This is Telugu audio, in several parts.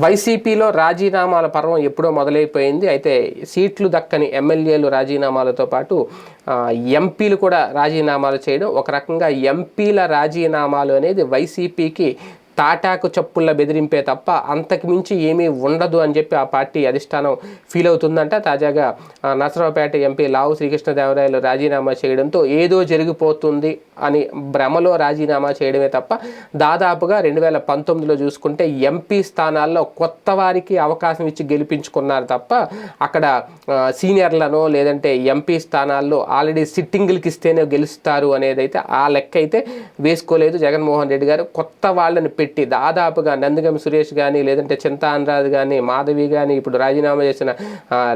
వైసీపీలో రాజీనామాల పర్వం ఎప్పుడో మొదలైపోయింది. అయితే సీట్లు దక్కని ఎమ్మెల్యేలు రాజీనామాలతో పాటు ఎంపీలు కూడా రాజీనామాలు చేయడం. ఒక రకంగా ఎంపీల రాజీనామాలు అనేది వైసీపీకి తాటాకు చప్పుళ్ళ బెదిరింపే తప్ప అంతకుమించి ఏమీ ఉండదు అని చెప్పి ఆ పార్టీ అధిష్టానం ఫీల్ అవుతుందంట. తాజాగా నరసరావుపేట ఎంపీ లావు శ్రీకృష్ణదేవరాయలు రాజీనామా చేయడంతో ఏదో జరిగిపోతుంది అని భ్రమలో రాజీనామా చేయడమే తప్ప దాదాపుగా రెండు వేల పంతొమ్మిదిలో చూసుకుంటే ఎంపీ స్థానాల్లో కొత్త వారికి అవకాశం ఇచ్చి గెలిపించుకున్నారు తప్ప అక్కడ సీనియర్లనో సీనియర్లను లేదంటే ఎంపీ స్థానాల్లో ఆల్రెడీ సిట్టింగులకి ఇస్తేనే గెలుస్తారు అనేది అయితే ఆ లెక్క అయితే వేసుకోలేదు జగన్మోహన్ రెడ్డి గారు. కొత్త వాళ్ళని పెట్టి దాదాపుగా నందిగం సురేష్ కానీ లేదంటే చింతా అనురాధ్ కానీ మాధవి కానీ ఇప్పుడు రాజీనామా చేసిన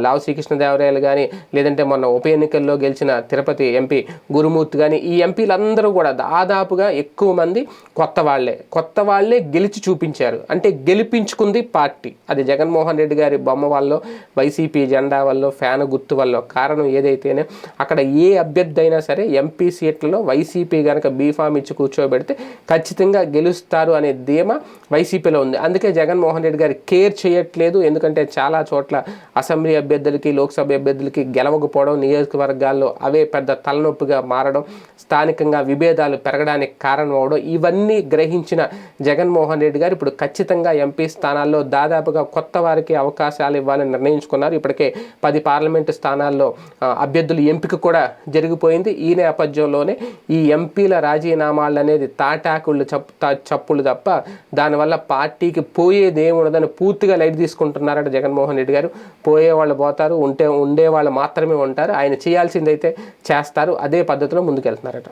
లావు శ్రీకృష్ణదేవరాయలు కానీ లేదంటే మొన్న ఉప ఎన్నికల్లో గెలిచిన తిరుపతి ఎంపీ గురుమూర్తి కానీ ఈ ఎంపీలందరూ కూడా దాదాపుగా ఎక్కువ మంది కొత్త వాళ్ళే. కొత్త వాళ్ళే గెలిచి చూపించారు. అంటే గెలిపించుకుంది పార్టీ. అది జగన్మోహన్ రెడ్డి గారి బొమ్మ వల్ల వైసీపీ జెండా వల్ల ఫ్యాన్ గుర్తు వల్ల. కారణం ఏదైతేనే అక్కడ ఏ అభ్యర్థి అయినా సరే ఎంపీ సీట్లలో వైసీపీ కనుక బీఫామ్ ఇచ్చి కూర్చోబెడితే ఖచ్చితంగా గెలుస్తారు అనే ధీమా వైసీపీలో ఉంది. అందుకే జగన్మోహన్ రెడ్డి గారు కేర్ చేయట్లేదు. ఎందుకంటే చాలా చోట్ల అసెంబ్లీ అభ్యర్థులకి లోక్సభ అభ్యర్థులకి గెలవకపోవడం నియోజకవర్గాల్లో అవే పెద్ద తలనొప్పిగా మారడం స్థానికంగా విభేదాలు పెరగడానికి కారణం అవడం ఇవన్నీ గ్రహించిన జగన్మోహన్ రెడ్డి గారు ఇప్పుడు ఖచ్చితంగా ఎంపీ స్థానాల్లో దాదాపుగా కొత్త వారికి అవకాశాలు ఇవ్వాలని నిర్ణయించుకున్నారు. ఇప్పటికే పది పార్లమెంటు స్థానాల్లో అభ్యర్థులు అభ్యర్థుల ఎంపిక కూడా జరిగిపోయింది. ఈ నేపథ్యంలోనే ఈ ఎంపీల రాజీనామాలు అనేది తాటాకుళ్ళు చప్పు తా- తప్ప తప్ప దానివల్ల పార్టీకి పోయేది ఏముండదని పూర్తిగా లైట్ తీసుకుంటున్నారట జగన్మోహన్ రెడ్డి గారు. పోయే వాళ్ళు పోతారు ఉంటే ఉండే వాళ్ళు మాత్రమే ఉంటారు. ఆయన చేయాల్సిందైతే చేస్తారు. అదే పద్ధతిలో ముందుకెళ్తున్నారట.